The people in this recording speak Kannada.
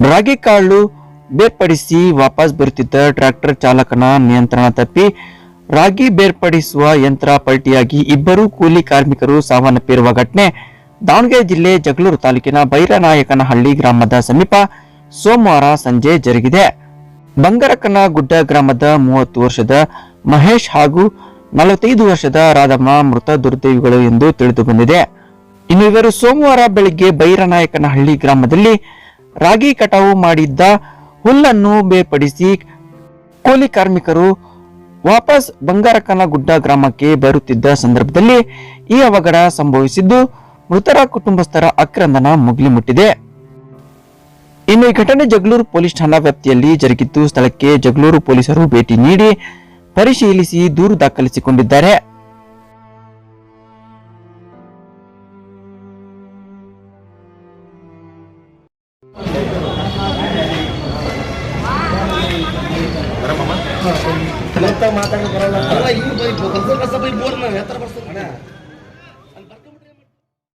ರಾಗಿ ಕಾಳು ಬೇರ್ಪಡಿಸಿ ವಾಪಸ್ ಬರುತ್ತಿದ್ದ ಟ್ರ್ಯಾಕ್ಟರ್ ಚಾಲಕನ ನಿಯಂತ್ರಣ ತಪ್ಪಿ ರಾಗಿ ಬೇರ್ಪಡಿಸುವ ಯಂತ್ರ ಪಲ್ಟಿಯಾಗಿ ಇಬ್ಬರು ಕೂಲಿ ಕಾರ್ಮಿಕರು ಸಾವನ್ನಪ್ಪಿರುವ ಘಟನೆ. ದಾವಣಗೆರೆ ಜಿಲ್ಲೆ ಜಗಳೂರು ತಾಲೂಕಿನ ಬೈರನಾಯಕನಹಳ್ಳಿ ಗ್ರಾಮದ ಸಮೀಪ ಸೋಮವಾರ ಸಂಜೆ ಜರುಗಿದೆ. ಬಂಗರಕನ ಗುಡ್ಡ ಗ್ರಾಮದ ಮೂವತ್ತು ವರ್ಷದ ಮಹೇಶ್ ಹಾಗೂ ನಲವತ್ತೈದು ವರ್ಷದ ರಾಧಮ್ಮ ಮೃತ ದುರ್ದೈವಿಗಳು ಎಂದು ತಿಳಿದು ಬಂದಿದೆ ಇನ್ನು ಇವರು ಸೋಮವಾರ ಬೆಳಗ್ಗೆ ಬೈರನಾಯಕನಹಳ್ಳಿ ಗ್ರಾಮದಲ್ಲಿ ರಾಗಿ ಕಟಾವು ಮಾಡಿದ್ದ ಹುಲ್ಲನ್ನು ಬೇರ್ಪಡಿಸಿ ಕೂಲಿ ಕಾರ್ಮಿಕರು ವಾಪಸ್ ಬಂಗಾರಕನ ಗುಡ್ಡ ಗ್ರಾಮಕ್ಕೆ ಬರುತ್ತಿದ್ದ ಸಂದರ್ಭದಲ್ಲಿ ಈ ಅವಘಡ ಸಂಭವಿಸಿದ್ದು ಮೃತರ ಕುಟುಂಬಸ್ಥರ ಆಕ್ರಂದನ ಮುಗಿಲು ಮುಟ್ಟಿದೆ ಇನ್ನು ಈ ಘಟನೆ ಜಗಳೂರು ಪೊಲೀಸ್ ಠಾಣಾ ವ್ಯಾಪ್ತಿಯಲ್ಲಿ ಜರುಗಿದ್ದು ಸ್ಥಳಕ್ಕೆ ಜಗಳೂರು ಪೊಲೀಸರು ಭೇಟಿ ನೀಡಿ ಪರಿಶೀಲಿಸಿ ದೂರು ದಾಖಲಿಸಿಕೊಂಡಿದ್ದಾರೆ. ಅಲ್ಲ ಈಗ ಬೈ ಬರೀ ಕಸ ಬೈ ಬೋರ್ ನಾವು ಎತ್ತರ ಬರ್ಸ್ತದೆ